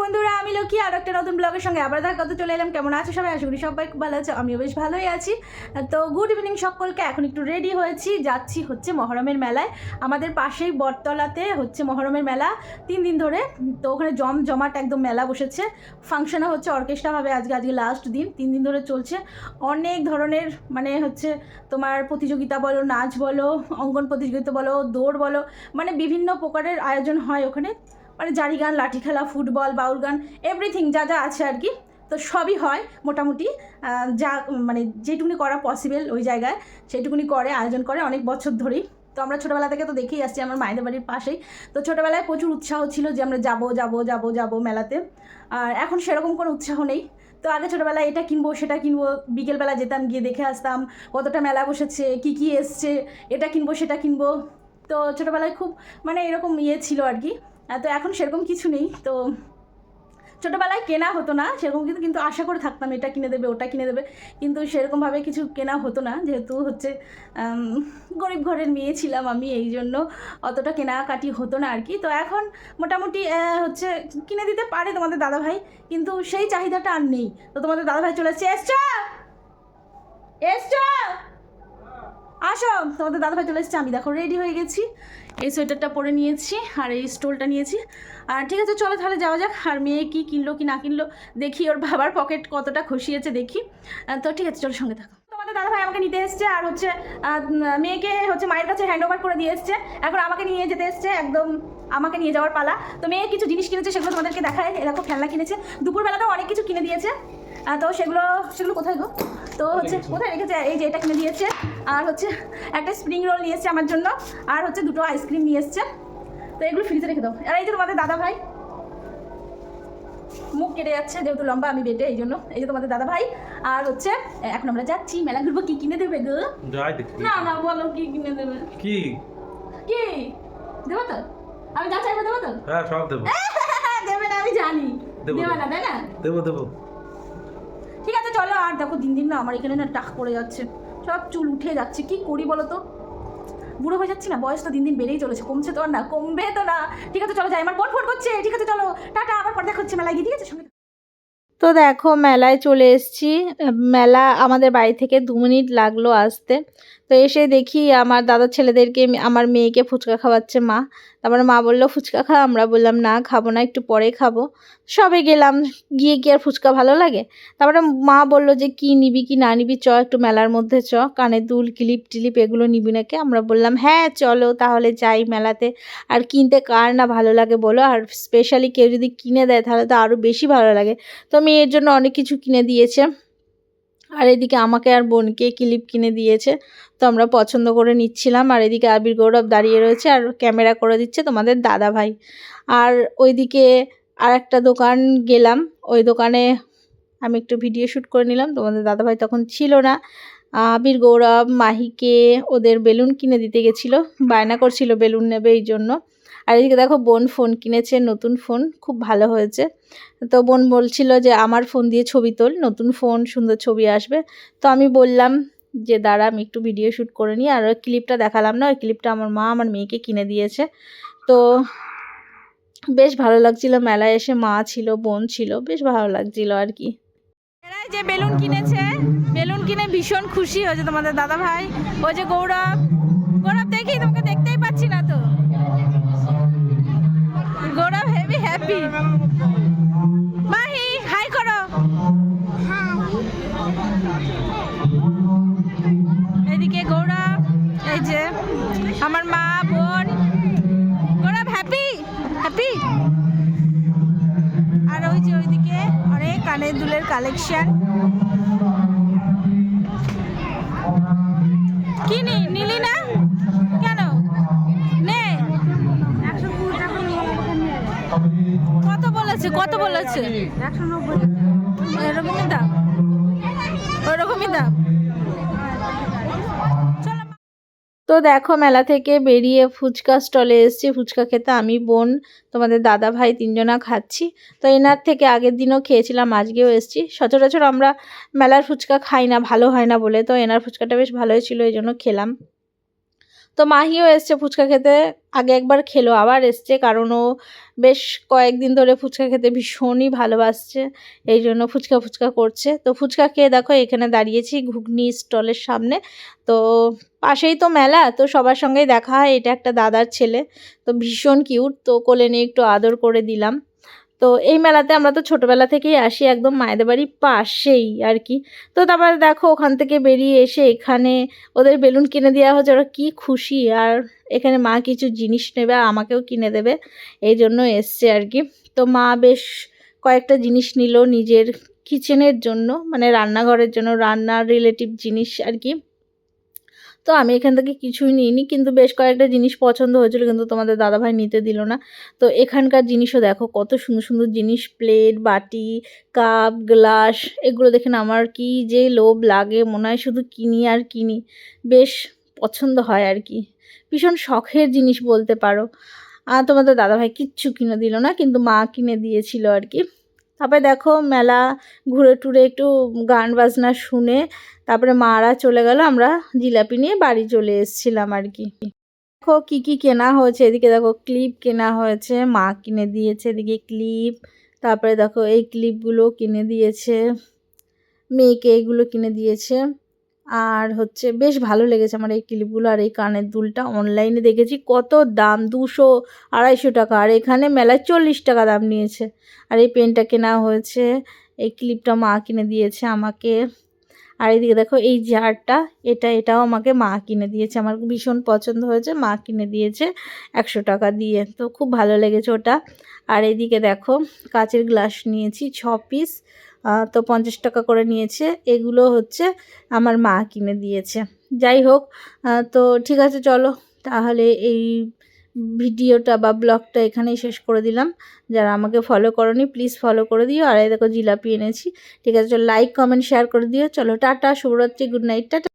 বন্ধুরা, আমি লক্ষ্মী আর একটা নতুন ব্লগের সঙ্গে আবার দেখা করতে চলে এলাম। কেমন আছো সবাই? আশা করি সবাই ভালো আছে, আমিও বেশ ভালোই আছি। তো গুড ইভিনিং সকলকে, এখন একটু রেডি হয়েছি। যাচ্ছি হচ্ছে মহরমের মেলায়। আমাদের পাশেই বটতলাতে হচ্ছে মহরমের মেলা, তিন দিন ধরে। তো ওখানে জম জমাট একদম মেলা বসেছে। ফাংশনে হচ্ছে অর্কেস্ট্রা হবে আজকে আজকে লাস্ট দিন। তিন দিন ধরে চলছে। অনেক ধরনের মানে হচ্ছে তোমার প্রতিযোগিতা বলো, নাচ বলো, অঙ্কন প্রতিযোগিতা বলো, দৌড় বলো মানে বিভিন্ন প্রকারের আয়োজন হয় ওখানে। মানে জারি গান, লাঠি খেলা, ফুটবল, বাউল গান এভরিথিং যা যা আছে আর কি, তো সবই হয় মোটামুটি। যা মানে যেটুকুনি করা পসিবল ওই জায়গায় সেইটুকুনি করে, আয়োজন করে অনেক বছর ধরেই। তো আমরা ছোটোবেলা থেকে তো দেখেই আসছি আমার মায়েদের বাড়ির পাশেই। তো ছোটোবেলায় প্রচুর উৎসাহ ছিল যে আমরা যাব যাব যাব যাব মেলাতে। আর এখন সেরকম কোনো উৎসাহ নেই। তো আগে ছোটোবেলায় এটা কিনবো, সেটা কিনবো, বিকেলবেলা যেতাম, গিয়ে দেখে আসতাম কতটা মেলা বসেছে, কী কী এসছে, এটা কিনবো, সেটা কিনবো। তো ছোটোবেলায় খুব মানে এরকম ইয়ে ছিল আর কি। তো এখন সেরকম কিছু নেই, তো ছোটোবেলায় কেনা হতো না, সেরকম কিন্তু কিন্তু আশা করে থাকতাম এটা কিনে দেবে, ওটা কিনে দেবে, কিন্তু সেরকমভাবে কিছু কেনা হতো না, যেহেতু হচ্ছে গরিব ঘরের মেয়ে ছিলাম আমি, এই জন্য অতটা কেনাকাটি হতো না আর কি। তো এখন মোটামুটি হচ্ছে কিনে দিতে পারে তোমাদের দাদাভাই, কিন্তু সেই চাহিদাটা আর নেই। তো তোমাদের দাদাভাই চলে এসছে, এসছো? এসছো? আসো, তোমাদের দাদাভাই চলে এসছে। আমি দেখো রেডি হয়ে গেছি। এই সোয়েটারটা পরে নিয়েছি আর এই স্টোলটা নিয়েছি। আর ঠিক আছে, চলো তাহলে যাওয়া যাক। আর মেয়ে কি কিনলো, কি না কিনলো, দেখি ওর বাবার পকেট কতটা খসিয়েছে দেখি। তো ঠিক আছে, চলো সঙ্গে থাকো। তোমাদের দাদাভাই আমাকে নিতে এসছে আর হচ্ছে মেয়েকে হচ্ছে মায়ের কাছে হ্যান্ড ওভার করে দিয়ে এসছে। এখন আমাকে নিয়ে যেতে এসছে, একদম আমাকে নিয়ে যাওয়ার পালা। তো মেয়ে কিছু জিনিস কিনেছে, সেগুলো তোমাদেরকে দেখায় এরকম খেলনা কিনেছে। দুপুরবেলাতেও অনেক কিছু কিনে দিয়েছে। তো সেগুলো সেগুলো কোথায় গো? তো হচ্ছে কোথায় রেখেছে? এই যে এটা কিনে দিয়েছে। আর হচ্ছে একটা স্প্রিং রোল নিয়ে এসছে আমার জন্য। আর হচ্ছে দুটো আইসক্রিম নিয়ে এসছে। তো এগুলো ফ্রিজে রেখে দাও। আর এই যে তোমাদের দাদা ভাই মুখ কেটে যাচ্ছে যেহেতু লম্বা আমি বেটে এই জন্য। এই যে তোমাদের দাদা ভাই আর হচ্ছে এখন আমরা যাচ্ছি মেলা ঘুরবো কি কিনে দেবে গো? যাই দেখি। না না বলো কি কিনে দেবে? কি? কি? দেবো তো? আমি যা চাইব দেবো তো? হ্যাঁ সব দেবো। দেবে না আমি জানি। দেবো। না তাই না? দেবো দেবো। আর দেখো দিন দিন না আমার এখানে না টাক পড়ে যাচ্ছে। সব চুল উঠে যাচ্ছে। কি করি বলো তো? বুড়ো হয়ে যাচ্ছি না? বয়স তো দিন দিন বেড়েই চলেছে। কমছে তো আর না, কমবে তো না। ঠিক আছে, চলো যাই। আমার বোন ফোন করছে। ঠিক আছে, চলো। টাটা, আবার পর দেখা হচ্ছে মেলায়। গিয়ে ঠিক আছে তো দেখো, মেলায় চলে এসেছি। মেলা আমাদের বাড়ি থেকে দু মিনিট লাগল আসতে। তো এসে দেখি আমার দাদা ছেলেদেরকে আমার মেয়েকে ফুচকা খাওয়াচ্ছে মা। তারপরে মা বলল, ফুচকা খা। আমরা বললাম, না, খাব না, একটু পরে খাব। সবে গেলাম, গিয়ে কি আর ফুচকা ভালো লাগে? তারপরে মা বলল যে, কি নিবি, কি না নিবি, চ, একটু মেলার মধ্যে চ। কানের দুল, ক্লিপ টিলিপ, এগুলো নিবি নাকি? আমরা বললাম হ্যাঁ চলো তাহলে যাই মেলাতে। আর কিনতে কার না ভালো লাগে বলো? আর স্পেশালি কেউ যদি কিনে দেয়, তাহলে তো আরও বেশি ভালো লাগে। তো মেয়ের জন্য অনেক কিছু কিনে দিয়েছে। আর এদিকে আমাকে আর বোনকে ক্লিপ কিনে দিয়েছে, তো আমরা পছন্দ করে নিচ্ছিলাম। আর এদিকে আবির গৌরব দাঁড়িয়ে রয়েছে আর ক্যামেরা করে দিচ্ছে তোমাদের দাদা ভাই। আর ওইদিকে আর একটা দোকান গেলাম, ওই দোকানে আমি একটু ভিডিও শ্যুট করে নিলাম, তোমাদের দাদা ভাই তখন ছিল না। আবির গৌরব, মাহিকে ওদের বেলুন কিনে দিতে গেছিল, বায়না করছিল বেলুন নেবে এই জন্য। আর এদিকে দেখো বোন ফোন কিনেছে, নতুন ফোন, খুব ভালো হয়েছে। তো বোন বলছিল যে, আমার ফোন দিয়ে ছবি তোল, নতুন ফোন, সুন্দর ছবি আসবে। তো আমি বললাম যে, দাঁড়া, আমি একটু ভিডিও শ্যুট করে নিই। আর ওই ক্লিপটা দেখালাম না, ওই ক্লিপটা আমার মা আমার মেয়েকে কিনে দিয়েছে। তো বেশ ভালো লাগছিল, মেলায় এসে মা ছিল, বোন ছিল, বেশ ভালো লাগছিল আর কি। যে বেলুন কিনেছে, বেলুন কিনে ভীষণ খুশি হয়েছে তোমাদের দাদা ভাই ওই যে গৌরব গৌরব দেখি, তোমাকে দেখতেই পাচ্ছি না। হ্যাপি মাহি, হাই করো। এদিকে গৌরব এই যে আমার মা, বোন। গৌরব হ্যাপি হ্যাপি আর ওই যে ওইদিকে অনেক কানের দুলের কালেকশন কি নিলি না? কত বলেছে কত বলেছে? এরকমই দাম ওরকমই দাম তো দেখো, মেলা থেকে বেরিয়ে ফুচকা স্টলে এসেছি, ফুচকা খেতে। আমি, বোন, তোমাদের দাদা ভাই তিনজনা খাচ্ছি। তো এনার থেকে আগের দিনও খেয়েছিলাম, আজকেও এসেছি। সচরাচর আমরা মেলার ফুচকা খাই না, ভালো হয় না বলে। তো এনার ফুচকাটা বেশ ভালোই ছিল, এই জন্য খেলাম। তো মাহিও এসছে ফুচকা খেতে। আগে একবার খেলো, আবার এসছে কারণ ও বেশ কয়েকদিন ধরে ফুচকা খেতে ভীষণই ভালোবাসছে, এই জন্য ফুচকা ফুচকা করছে। তো ফুচকা খেয়ে দেখো, এখানে দাঁড়িয়েছি ঘুগনি স্টলের সামনে। তো পাশেই তো মেলা, তো সবার সঙ্গেই দেখা হয়, এটা একটা দাদার ছেলে। তো ভীষণ কিউট তো কোলে নিয়ে একটু আদর করে দিলাম। তো এই মেলাতে আমরা তো ছোটোবেলা থেকেই আসি, একদম মায়েদের বাড়ির পাশেই আর কি। তো তারপরে দেখো ওখান থেকে বেরিয়ে এসে এখানে ওদের বেলুন কিনে দেওয়া হচ্ছে ওরা কী খুশি। আর এখানে মা কিছু জিনিস নেবে আমাকেও কিনে দেবে, এই জন্য এসছে আর কি। তো মা বেশ কয়েকটা জিনিস নিল নিজের কিচেনের জন্য মানে রান্নাঘরের জন্য, রান্নার রিলেটিভ জিনিস আর কি। তো আমি এখান থেকে কিছুই নিইনি, কিন্তু বেশ কয়েকটা জিনিস পছন্দ হয়েছিল, কিন্তু তোমাদের দাদাভাই নিতে দিল না। তো এখানকার জিনিসও দেখো, কত সুন্দর সুন্দর জিনিস, প্লেট, বাটি, কাপ, গ্লাস, এগুলো দেখে না আমার কি যে লোভ লাগে, মনে হয় শুধু কিনি আর কিনি। বেশ পছন্দ হয় আর কি। ভীষণ শখের জিনিস বলতে পারো। আর তোমাদের দাদাভাই কিচ্ছু কিনে দিল না, কিন্তু মা কিনে দিয়েছিল আর কি। তারপরে দেখো মেলা ঘুরে টুরে একটু গান বাজনা শুনে তারপরে মারা চলে গেল, আমরা জিলাপি নিয়ে বাড়ি চলে এসেছিলাম আর কি। দেখো কী কী কেনা হয়েছে, এদিকে দেখো ক্লিপ কেনা হয়েছে, মা কিনে দিয়েছে এদিকে ক্লিপ, তারপরে দেখো এই ক্লিপগুলো কিনে দিয়েছে, মেয়েকে এগুলো কিনে দিয়েছে। আর হচ্ছে বেশ ভালো লেগেছে আমার এই ক্লিপগুলো আর এই কানের দুলটা। অনলাইনে দেখেছি কত দাম, দুশো আড়াইশো টাকা। আর এখানে মেলায় চল্লিশ টাকা দাম নিয়েছে। আর এই পেনটা কেনা হয়েছে, এই ক্লিপটা মা কিনে দিয়েছে আমাকে। আর এইদিকে দেখো, এই জারটা, এটা, এটাও আমাকে মা কিনে দিয়েছে। আমার ভীষণ পছন্দ হয়েছে, মা কিনে দিয়েছে একশো টাকা দিয়ে। তো খুব ভালো লেগেছে ওটা। আর এইদিকে দেখো, কাচের গ্লাস নিয়েছি ছ পিস তো পঞ্চাশ টাকা করে নিয়েছে। এগুলো হচ্ছে আমার মা কিনে দিয়েছে। যাই হোক তো ঠিক আছে, চলো। তাহলে এই ভিডিওটা বা ব্লগটা এখানেই শেষ করে দিলাম। যারা আমাকে ফলো করনি প্লিজ ফলো করে দিও। আর এই দেখো জিলাপি এনেছি। ঠিক আছে, চলো লাইক কমেন্ট শেয়ার করে দিও। চলো, টাটা, শুভরাত্রি গুড নাইট টাটা।